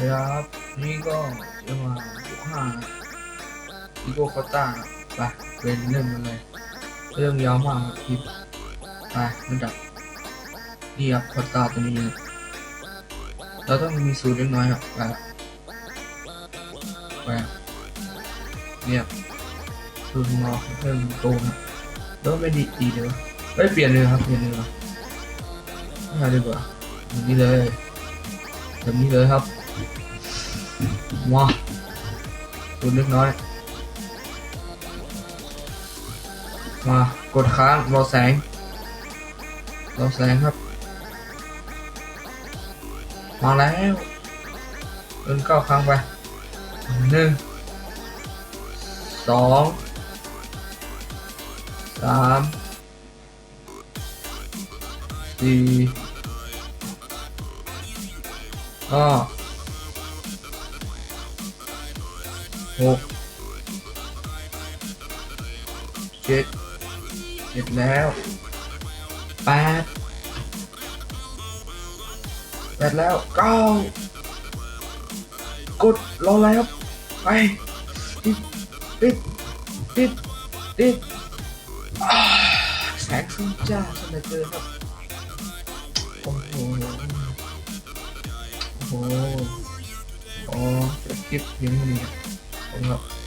ดีครับนี่ก็จะมาห้าอีโกคอต้าไปเป็นเรื่องมันเลย เรื่องยาวมากครับคลิปไปมันดับนี่ครับคอต้าตัวนี้เลยเราต้องมีสูตรเล็กน้อยครับไปไปเรียสูตรขอเพิ่มโตนะแล้วไม่ดีดีเลยวไม่เปลี่ยนเลยครับเปลี่ยนเลยเหรอไม่อาดีกว่าอย่างนี้เลยแบบนี้เลยครับ ว้าตัวเล็กน้อยมากดค้างรอแสงรอแสงครับ มาแล้วเดินเก้าครั้งไปหนึ่งสองสามสี่ห้า หกเจ็ดเจ็ดแล้วแปดแปดแล้วเก้ากดรอแล้วไปติดติดติดติดแสงสุนจ้าสนเจอครับโอ้โหโอ้โหอ๋อจะคลิปเพียงเท่านี้ รับผมครับ